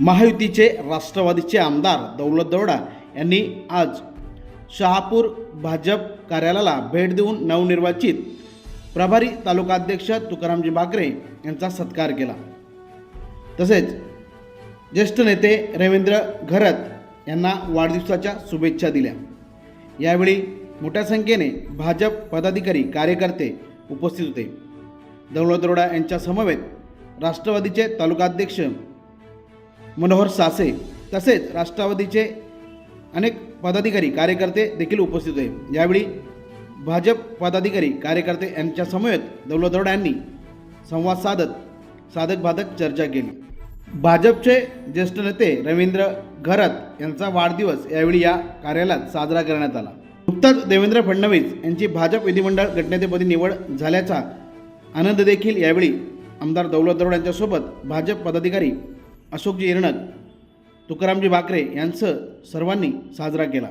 महायुतीचे राष्ट्रवादीचे आमदार दौलत दौडा यांनी आज शहापूर भाजप कार्यालयाला भेट देऊन नवनिर्वाचित प्रभारी तालुकाध्यक्ष तुकारामजी बाकरे यांचा सत्कार केला. तसेच ज्येष्ठ नेते रवींद्र घरत यांना वाढदिवसाच्या शुभेच्छा दिल्या. यावेळी मोठ्या संख्येने भाजप पदाधिकारी कार्यकर्ते उपस्थित होते. दौलत दरोडा यांच्या समवेत राष्ट्रवादीचे तालुकाध्यक्ष मनोहर सासे तसेच राष्ट्रवादीचे अनेक पदाधिकारी कार्यकर्ते देखील उपस्थित होते. यावेळी भाजप पदाधिकारी कार्यकर्ते यांच्या समवेत दौलत यांनी संवाद साधत साधक बाधक चर्चा केली. भाजपचे ज्येष्ठ नेते रवींद्र घरत यांचा वाढदिवस यावेळी या कार्यालयात साजरा करण्यात आला. नुकताच देवेंद्र फडणवीस यांची भाजप विधिमंडळ गटनेतेपदी निवड झाल्याचा आनंद देखील यावेळी आमदार दौलत दरोड यांच्यासोबत भाजप पदाधिकारी अशोकजी इरणक तुकारामजी बाकरे यांचं सर्वांनी साजरा केला.